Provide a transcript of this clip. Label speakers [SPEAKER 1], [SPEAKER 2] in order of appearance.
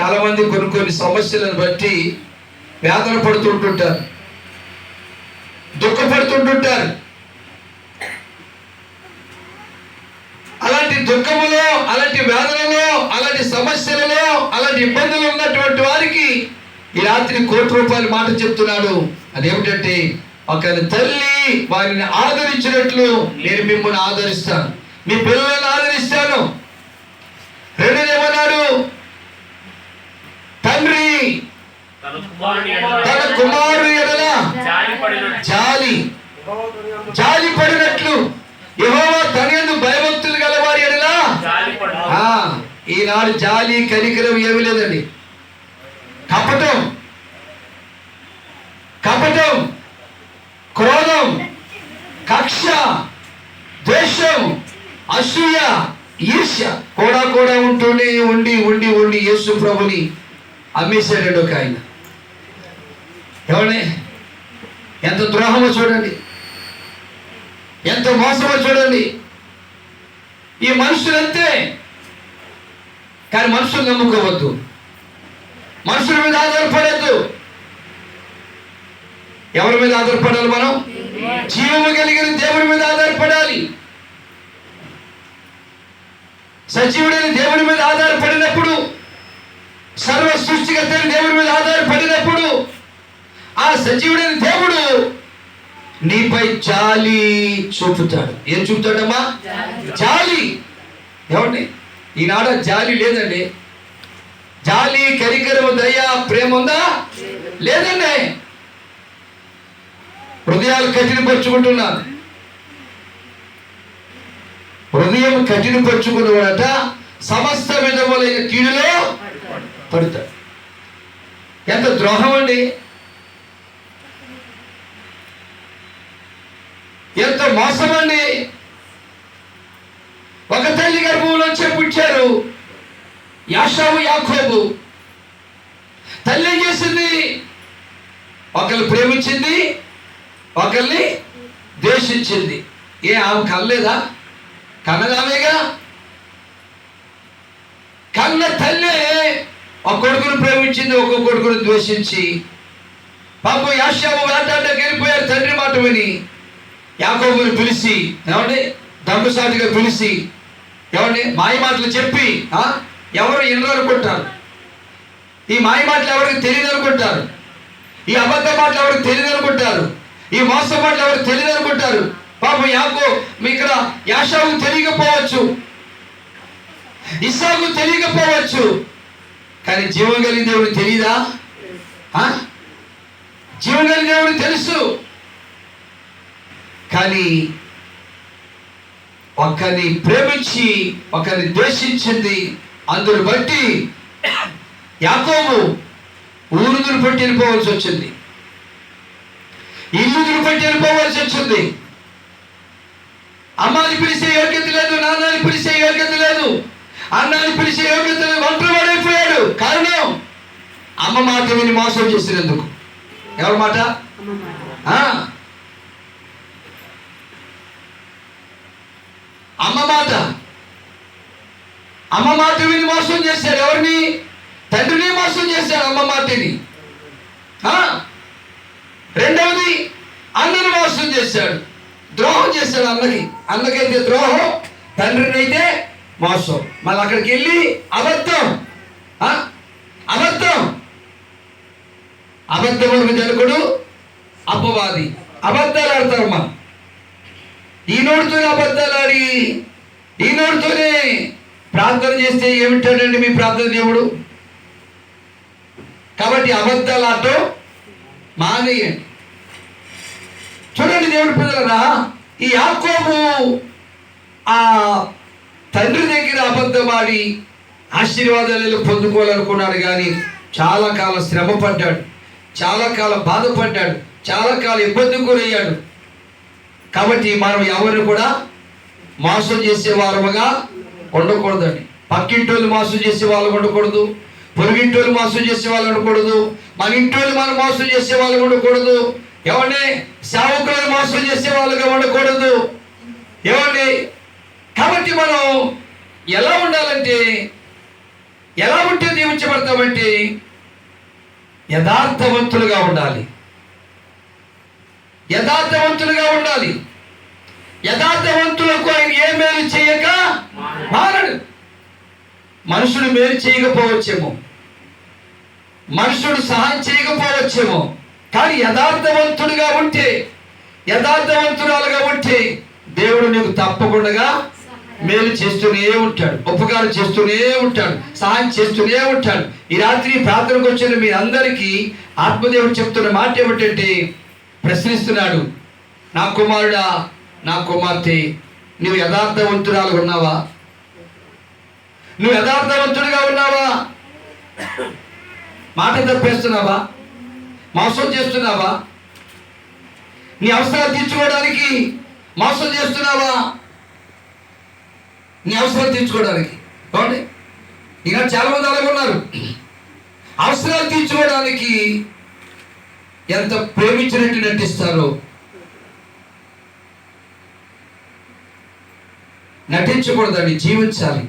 [SPEAKER 1] చాలామంది కొన్ని కొన్ని సమస్యలను బట్టి వేదన పడుతుంటుంటారు. దుఃఖపడుతుంటుంటారు. అలాంటి దుఃఖములో అలాంటి వేదనలో అలాంటి సమస్యలలో అలాంటి ఇబ్బందులు ఉన్నటువంటి వారికి ఈ రాత్రి కోటి రూపాయల మాట చెప్తున్నాడు. అదేమిటంటే ఒక తల్లి వారిని ఆదరించినట్లు నేను మిమ్మల్ని ఆదరిస్తాను. మీ పిల్లలను ఆదరిస్తాను రెండోదేమన్నాడు తండ్రి
[SPEAKER 2] తన కుమారుని
[SPEAKER 1] తన
[SPEAKER 2] ఎడల
[SPEAKER 1] కుమారుడు ఎడల. జాలి జాలి. పడినట్లు యెహోవా తన యందు భయభక్తులు గలవారి ఎడలా. ఈనాడు జాలి కనికరం ఏమి లేదండి. కపటం. కపటం. క్రోధం. కక్ష. ద్వేషం. అసూయ. ఈర్ష్య. కూడా కూడా ఉంటూనే ఉండి ఉండి ఉండి యేసు ప్రభుని అమ్మేశాడు ఒక ఆయన. ఎవరి ఎంత ద్రోహమో చూడండి. ఎంత మోసమో చూడండి. ఈ మనుషులంతే. కానీ మనుషులు నమ్ముకోవద్దు. మనుషుల మీద ఆధారపడద్దు. ఎవరి మీద ఆధారపడాలి మనం? జీవము కలిగిన దేవుడి మీద ఆధారపడాలి. సజీవుడైన దేవుడి మీద ఆధారపడినప్పుడు సర్వ సృష్టికర్త దేవుడి మీద ఆధారపడినప్పుడు ఆ సజీవుడైన దేవుడు నీపై జాలి చూపుతాడు. ఏం చూపుతాడమ్మా? జాలి. ఏమండి? ఈనాడ జాలి లేదండి. జాలి కరికరము దయ ప్రేమ ఉందా? లేదండి. హృదయాలు కఠినపరుచుకుంటున్నారు హృదయం కఠినపరుచుకున్నవాడట సమస్త విధములైన కీడులో పడతాడు. ఎంత ద్రోహం అండి ఎంత మోసం అండి ఒక తల్లి గర్భంలోంచే పుట్టారు. యాషావు యాకోబు. తల్లి ఏం చేసింది? ఒకరిని ప్రేమించింది ఒకరిని ద్వేషించింది. ఏ ఆమె కనలేదా? కన్నదామేగా? కన్న తల్లే ఒక కొడుకును ప్రేమించింది ఒక కొడుకును ద్వేషించి. పాపం యాషావు వేటాడకి వెళ్ళిపోయారు తండ్రి మాట విని. యాకోబుని పిలిచి ఏమండి? దమ్ముసాటిగా పిలిచి ఏమండి? మాయ మాటలు చెప్పి ఎవరు ఎన్నోనుకుంటారు ఈ మాయ మాటలు ఎవరికి తెలియదు అనుకుంటారు? ఈ అబద్ధ మాటలు ఎవరికి తెలియదు అనుకుంటారు? ఈ మోస మాటలు ఎవరికి తెలియదు అనుకుంటారు? పాపం యాకో మీ ఇక్కడ యాషావు తెలియకపోవచ్చు. ఇస్సాకు తెలియకపోవచ్చు. కానీ జీవం కలిగిన దేవుడు తెలియదా ఆ? జీవం కలిగిన దేవుడు తెలుసు. కానీ ఒకరిని ప్రేమించి ఒకరిని ద్వేషించింది. అందును బట్టి యాకోబు ఊరుదులు పట్టి వెళ్ళిపోవాల్సి వచ్చింది. ఇల్లుదులు పట్టి వెళ్ళిపోవాల్సి వచ్చింది. అమ్మాని పిలిచే యోగ్యత లేదు నాన్నని పిలిచే యోగ్యత లేదు అన్నాని పిలిచే యోగ్యత లేదు ఒంటరి వాడైపోయాడు కారణం అమ్మ మాట విని మోసం చేసినందుకు. ఎవరి మాట? అమ్మ మాట. అమ్మ మాట విని మోసం చేశాడు. ఎవరిని? తండ్రిని మోసం చేశాడు అమ్మ మాటని. ఆ? రెండవది అన్నని మోసం చేశాడు. ద్రోహం చేశాడు అన్నకి అన్నకైతే ద్రోహం తండ్రిని అయితే మోసం. మళ్ళీ అక్కడికి వెళ్ళి అబద్ధం. ఆ? అబద్ధం. అబద్ధములకు జనకుడు అపవాది. అబద్ధాలు ఆడతారమ్మా. ఈ నోటితోనే అబద్ధాలాడి ఆడి ప్రార్థన చేస్తే ఏమిటాడండి మీ ప్రార్థన దేవుడు? కాబట్టి అబద్ధాలు ఆడటం మానేయండి. చూడండి దేవుడి పిల్లలరా ఈ యాకోబు ఆ తండ్రి దగ్గర అబద్ధమాడి ఆశీర్వాదాలు పొందుకోవాలనుకున్నాడు కానీ చాలా కాలం శ్రమ పడ్డాడు చాలా కాలం బాధపడ్డాడు చాలా కాలం ఇబ్బంది గురయ్యాడు. కాబట్టి మనం ఎవరిని కూడా మోసం చేసే వారముగా ఉండకూడదండి. పక్కింటోళ్ళు మోసం చేసే వాళ్ళు ఉండకూడదు. పొరుగింటోళ్ళు మోసం చేసే వాళ్ళు ఉండకూడదు. మన ఇంటోళ్ళు మనం మోసం చేసే వాళ్ళు ఉండకూడదు. ఏమండి? సేవకులను మోసం చేసే వాళ్ళుగా ఉండకూడదు. ఏమండి? కాబట్టి మనం ఎలా ఉండాలంటే ఎలా ఉంటే దీవించబడతామంటే యథార్థవంతులుగా ఉండాలి. యథార్థవంతులుగా ఉండాలి. యథార్థవంతులకు ఆయన ఏ మేలు చేయక మానడు మనుషుడు మేలు చేయకపోవచ్చేమో. మనుషుడు సహాయం చేయకపోవచ్చేమో. కానీ యథార్థవంతుడిగా ఉంటే యథార్థవంతురాలుగా ఉంటే దేవుడు నీకు తప్పకుండా మేలు చేస్తూనే ఉంటాడు ఉపకారం చేస్తూనే ఉంటాడు సహాయం చేస్తూనే ఉంటాడు. ఈ రాత్రి ప్రార్థనకు వచ్చిన మీ అందరికీ ఆత్మదేవుడు చెప్తున్న మాట ఏమిటంటే ప్రశ్నిస్తున్నాడు నా కుమారుడా నా కుమార్తె నువ్వు యథార్థవంతురాలు ఉన్నావా? నువ్వు యథార్థవంతుడిగా ఉన్నావా? మాట తప్పేస్తున్నావా? మోసం చేస్తున్నావా? నీ అవసరాలు తీర్చుకోవడానికి మోసం చేస్తున్నావా? నీ అవసరాలు తీర్చుకోవడానికి. చూడండి ఇంకా చాలా మంది అలాగే ఉన్నారు. అవసరాలు తీర్చుకోవడానికి ఎంత ప్రేమించినట్టు నటిస్తారో నటించకూడదండి జీవించాలి.